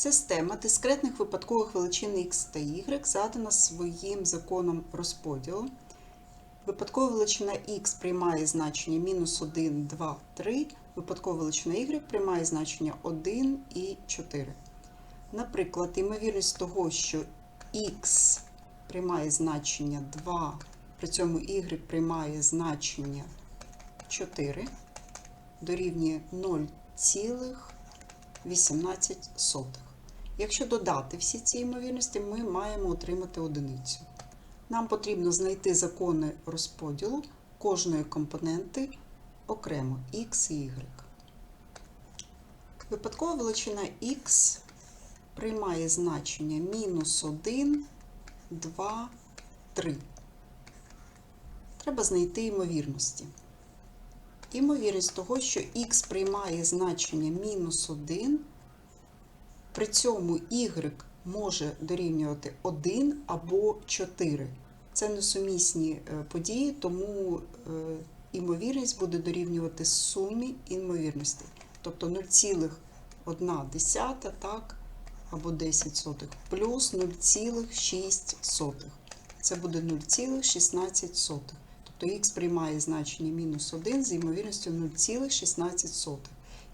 Система дискретних випадкових величин x та y задана своїм законом розподілу. Випадкова величина x приймає значення мінус 1, 2, 3. Випадкова величина y приймає значення 1 і 4. Наприклад, ймовірність того, що x приймає значення 2, при цьому y приймає значення 4, дорівнює 0,18. Якщо додати всі ці ймовірності, ми маємо отримати одиницю. Нам потрібно знайти закони розподілу кожної компоненти окремо x і y. Випадкова величина x приймає значення мінус 1, 2, 3. Треба знайти ймовірності. Ймовірність того, що х приймає значення мінус 1, при цьому y може дорівнювати 1 або 4. Це несумісні е, події, тому е, ймовірність буде дорівнювати сумі ймовірностей. Тобто 0,1 так, або 10 сотих, плюс 0,6. Це буде 0,16. Тобто х приймає значення мінус 1 з ймовірністю 0,16.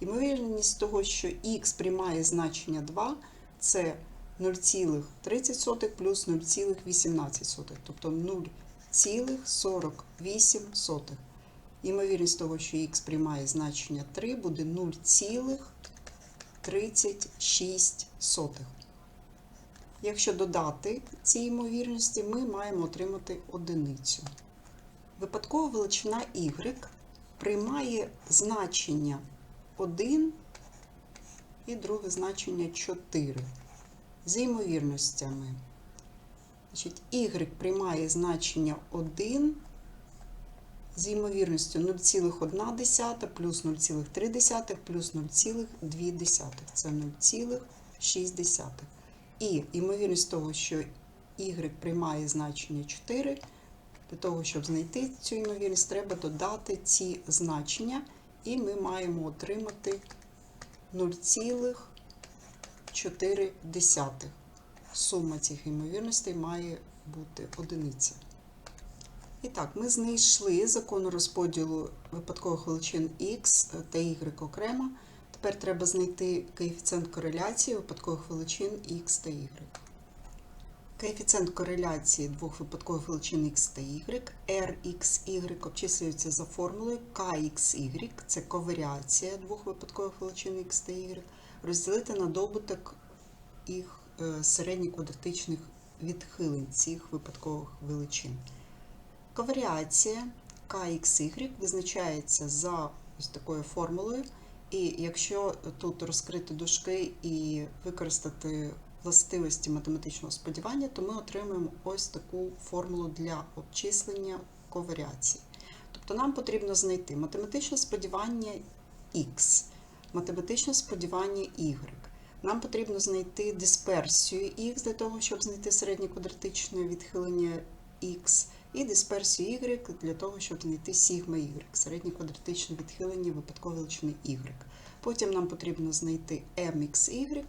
Ймовірність того, що х приймає значення 2, це 0,30 плюс 0,18, тобто 0,48. Ймовірність того, що х приймає значення 3, буде 0,36. Якщо додати ці ймовірності, ми маємо отримати одиницю. Випадкова величина y приймає значення 1 і друге значення 4 з ймовірностями. Значить, y приймає значення 1 з ймовірністю 0,1 плюс 0,3 плюс 0,2. Це 0,6. І ймовірність того, що y приймає значення 4, для того, щоб знайти цю ймовірність, треба додати ці значення, і ми маємо отримати 0,4. Сума цих ймовірностей має бути одиниця. І так, ми знайшли закон розподілу випадкових величин x та y окремо. Тепер треба знайти коефіцієнт кореляції випадкових величин x та y. Коефіцієнт кореляції двох випадкових величин x та y, rxy обчислюється за формулою kxy, це коваріація двох випадкових величин x та y, розділити на добуток їх е, середньоквадратичних відхилень цих випадкових величин. Коваріація kxy визначається за ось такою формулою, і якщо тут розкрити дужки і використати властивості математичного сподівання, то ми отримаємо ось таку формулу для обчислення коваріації. Тобто нам потрібно знайти математичне сподівання x, математичне сподівання y. Нам потрібно знайти дисперсію x для того, щоб знайти середнє квадратичне відхилення x, і дисперсію y для того, щоб знайти сігма y, середнє квадратичне відхилення випадкової величини y. Потім нам потрібно знайти mxy,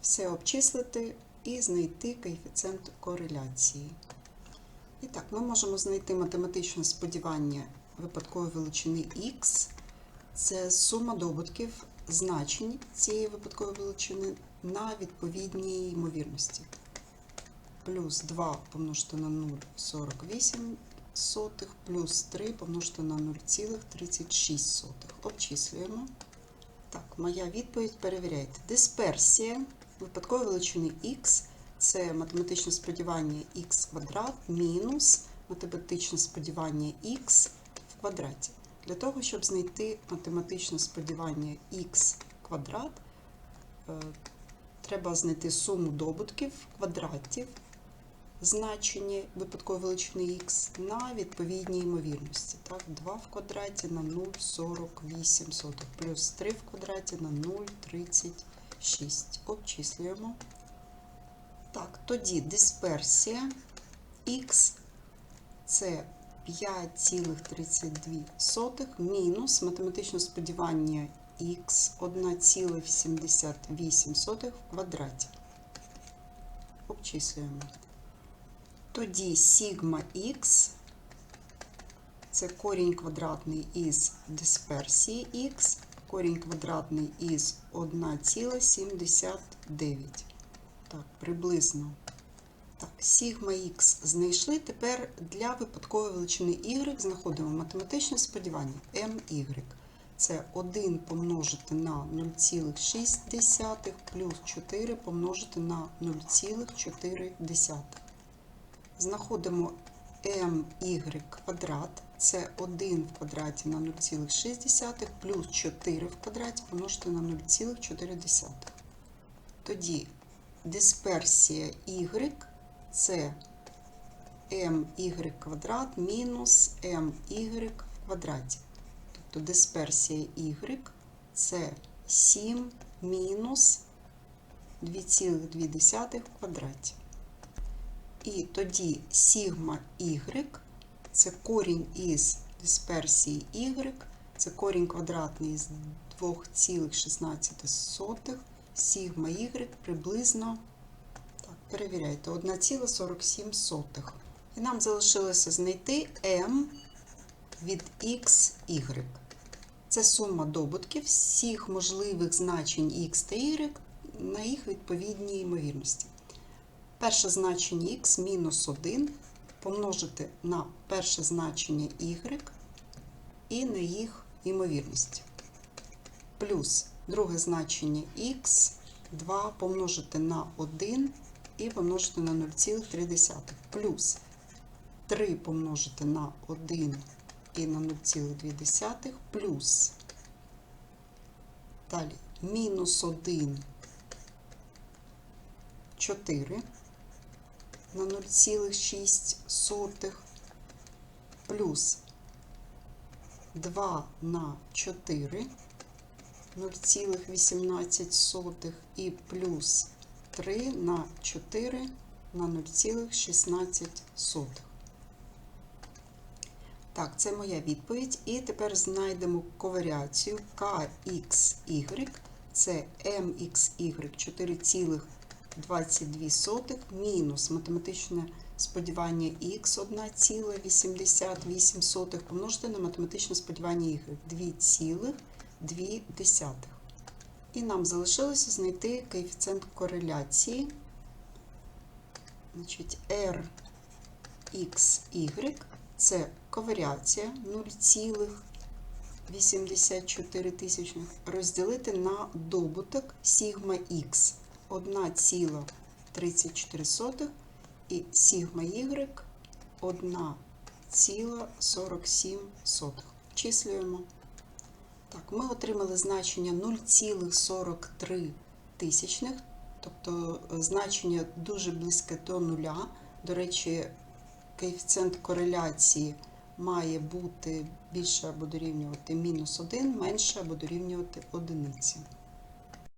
все обчислити і знайти коефіцієнт кореляції. І так, ми можемо знайти математичне сподівання випадкової величини x. Це сума добутків значень цієї випадкової величини на відповідній ймовірності. Плюс 2 помножити на 0,48, плюс 3 помножити на 0,36. Обчислюємо. Так, моя відповідь перевіряйте. Дисперсія випадкової величини х це математичне сподівання х квадрат мінус математичне сподівання х в квадраті. Для того, щоб знайти математичне сподівання х квадрат, е, треба знайти суму добутків квадратів значення випадкової величини х на відповідній ймовірності. Так, 2 в квадраті на 0,48, плюс 3 в квадраті на 0,36. Обчислюємо. Так, тоді дисперсія х це 5,32 мінус математичне сподівання х 1,78 в квадраті. Обчислюємо. Тоді сігма х це корінь квадратний із дисперсії х, корінь квадратний із 1,79. Так, приблизно. Так, сігма х знайшли. Тепер для випадкової величини y знаходимо математичне сподівання my. Це 1 помножити на 0,6 плюс 4 помножити на 0,4. Знаходимо my квадрат. Це 1 в квадраті на 0,6 плюс 4 в квадраті помножити на 0,4. Тоді дисперсія y це my квадрат мінус my в квадраті. Тобто дисперсія y це 7 мінус 2,2 в квадраті. І тоді сігма y це корінь із дисперсії y, це корінь квадратний з 2,16, сігма y приблизно, так, перевіряйте, 1,47. І нам залишилося знайти m від x. Це сума добутків всіх можливих значень x та y на їх відповідній ймовірності. Перше значення x мінус 1 помножити на перше значення y і на їх ймовірність. Плюс друге значення x 2 помножити на 1 і помножити на 0,3. Плюс 3 помножити на 1 і на 0,2 плюс далі мінус 1 4 на 0,6 плюс 2 на 4 0,18 і плюс 3 на 4 на 0,16. Так, це моя відповідь. І тепер знайдемо коваріацію KXY. Це MXY 4,22 мінус математичне сподівання Х 1,88 помножити на математичне сподівання Y 2,2. І нам залишилося знайти коефіцієнт кореляції. Значить, RXY це коваріація 0,84 тисячних розділити на добуток сігма х 1,34 і сігма y 1,47. Числюємо. Так, ми отримали значення 0,43 тисячних, тобто значення дуже близьке до нуля. До речі, коефіцієнт кореляції має бути більше або дорівнювати мінус 1, менше або дорівнювати одиниці.